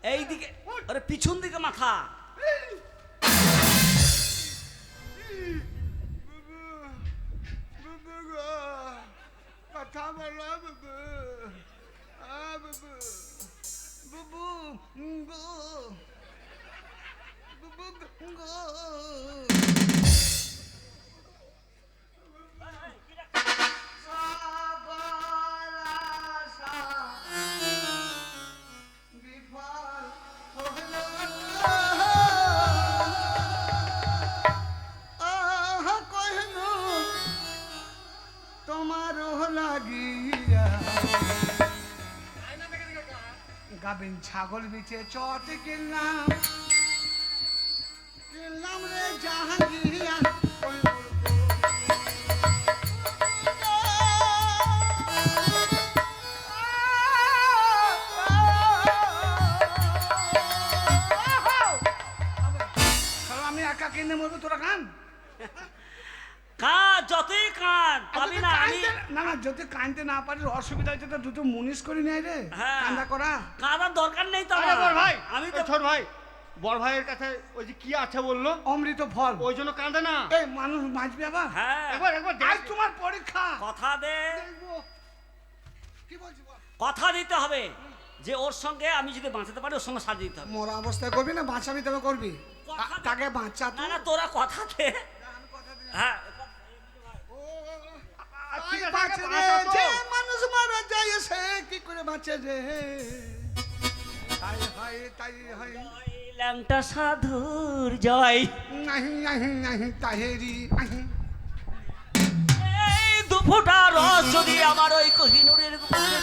বসেছে এইদিকে আরে পিছন দিকে মাথা বুবু গাবিন ছাগল বিচে চট কিনলাম কিনলাম রে জাহাঙ্গিয়া আমি একা কিনে মরবো তোরা খান যতই কান পাবি না আমি কাঁদতে- না না যদি কানতে না পারিস অসুবিধা হচ্ছে তো দুটো মুনিশ করে রে। হ্যাঁ। কান্দা করা। কাঁদার দরকার নেই তো আমার। ভাই আমি তো ছোট ভাই বড় ভাইয়ের কাছে ওই যে কি আছে বলল? অমৃত ফল। ওই জন্য কাঁদে না। এই মানুষ বাঁচবে আবার? হ্যাঁ। একবার একবার আজ তোমার পরীক্ষা। কথা দে। কি বলছি কথা দিতে হবে যে ওর সঙ্গে আমি যদি বাঁচাতে পারি ওর সঙ্গে সাজিয়ে দিতে হবে। মরা অবস্থায় করবি না? বাঁচাবি তবে করবি। তাকে বাঁচা না না তোরা কথা দে। হ্যাঁ বাঁচে রে, যে মানুষ মারা যায় সে কি করে বাঁচে রে? তাই হয় তাই হয়। ল্যাংটা সাধুর জয়। নাহি নাহি নাহি তাহেরি নাহি। এই দুফোটা রস যদি আমার ওই কোহিনুরের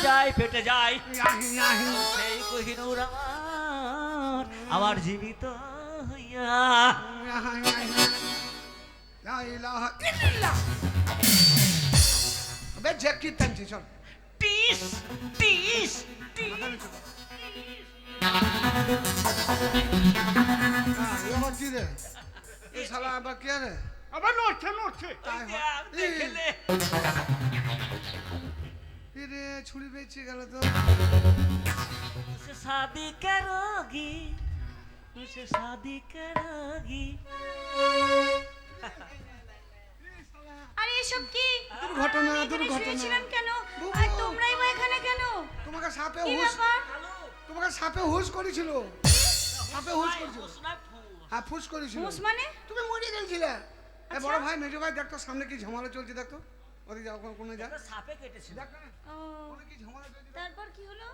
যায় পেটে যায়। নাহি নাহি। সেই কোহিনুর আমার আমার জীবিত হইয়া। কি টানছি চল টিস। টিস টিস আবার কি রে এই শালা আবার কে রে আবার নড়ছে নড়ছে তাই এসব কি? দুর্ঘটনা, দুর্ঘটনা। কেন? আর তোমরাই বা এখানে কেন? তোমাকে সাপে হুস তোমাকে সাপে হুস করেছিল। সাপে হুস করেছিল। হ্যাঁ ফুস করেছিল। মানে? তুমি মরে গেছিলে এ বড় ভাই মেজো ভাই দেখতো সামনে কি ঝামেলা চলছে দেখতো ওদিকে যাও কোন- কোনে যা সাপে কেটেছিল। দেখ না, ও। কি ঝামেলা চলছে তারপর কি হলো?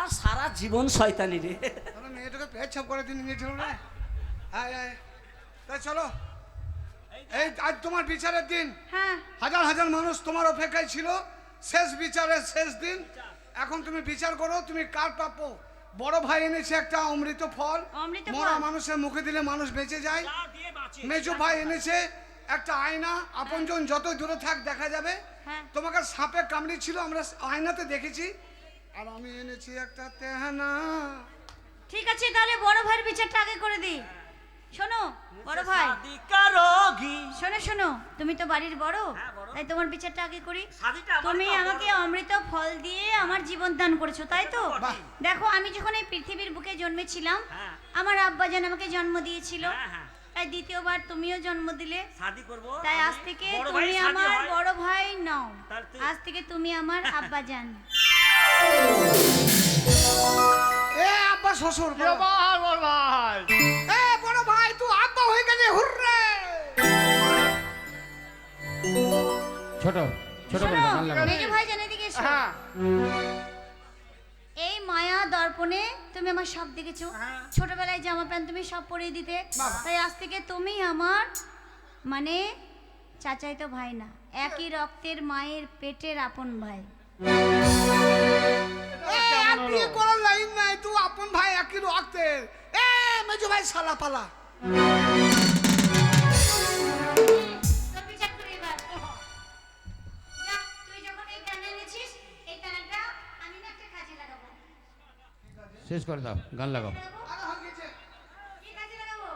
শালা সারা জীবন শয়তানি রে। মেয়েটাকে পেট ছাপ করে দিন নিয়েছিল না আয় আয়। চলো। এই আজ তোমার বিচারের দিন। হ্যাঁ। হাজার হাজার মানুষ তোমার অপেক্ষায় ছিল। শেষ বিচারের শেষ দিন। এখন তুমি বিচার করো তুমি কার প্রাপ্য? বড় ভাই এনেছে একটা অমৃত ফল। অমৃত মরা মানুষের মুখে দিলে মানুষ বেঁচে যায়। যা দিয়ে বাঁচে। মেজু ভাই এনেছে একটা আয়না। আপনজন যত দূরে থাক দেখা যাবে। হ্যাঁ। তোমাকে সাপে কামড়ি ছিল আমরা আয়নাতে দেখেছি। আর আমি এনেছি একটা তেহানা। ঠিক আছে তাহলে বড় ভাইয়ের বিচারটা আগে করে দিই। শোনো বড় ভাই। শোনো শোনো তুমি তো বাড়ির বড়। হ্যাঁ, তাই তোমার বিচারটা আগে করি। তুমি আমাকে অমৃত ফল দিয়ে আমার জীবন দান করেছ তাই তো? দেখো আমি যখন এই পৃথিবীর বুকে জন্মেছিলাম হ্যাঁ। আমার আব্বাজান আমাকে জন্ম দিয়েছিল। হ্যাঁ। তাই দ্বিতীয়বার তুমিও জন্ম দিলে। তাই আজ থেকে তুমি আমার বড় ভাই নও। আজ থেকে তুমি আমার আব্বাজান এ আব্বা শ্বশুর কি ভাই। এ বড় ভাই তুই আব্বা হয়ে গেলে হুররে। ছোট ছোট শোনো বলবে গান লাগা মেজো ভাই জানে দিকে এসো। হ্যাঁ। এই মায়া দর্পণে তুমি তুমি আমার সব দেখেছ। হ্যাঁ। ছোটবেলায় জামা প্যান্ট তুমি সব পরিয়ে দিতে। তাই আজ থেকে তুমি আমার মানে চাচাই তো ভাই না একই রক্তের মায়ের পেটের আপন ভাই। একই কোনো লাইন নাই তুই আপন ভাই একই রক্তের। এ মেজো ভাই সালা পালা। শেষ করে দাও গান লাগাও কি কাজে লাগাবো?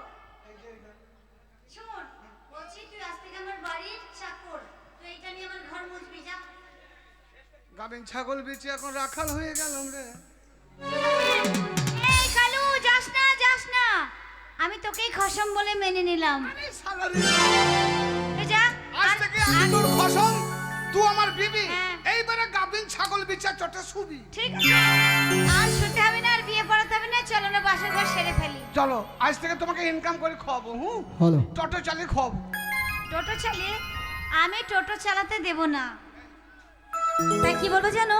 শোন, বলছি তুই আজ থেকে আমার বাড়ির চাকর। তুই এইটা নিয়ে আমার ঘর মুছবি, যা। গাবিন ছাগল বেচে এখন রাখাল হয়ে গেলাম রে। এই কালু, যাস না, যাস না। আমি তোকেই খসম বলে মেনে নিলাম। আরে শালা রে। তুই যা আজ আর- থেকে আমি তোর ফসল তুই আমার বিবি। হ্যাঁ। এইবারে গাবিন ছাগল বিচার চটে শুবি। ঠিক আছে। আর শুতে হবে না আর বিয়ে পড়াতে হবে না। চলো না বাসর ঘর সেরে ফেলি। চলো আজ থেকে তোমাকে ইনকাম করে খাওয়াবো হুম? হলো। টোটো চালিয়ে খাওয়াবো টোটো চালিয়ে আমি টোটো চালাতে দেব না। তাই কি বলব জানো?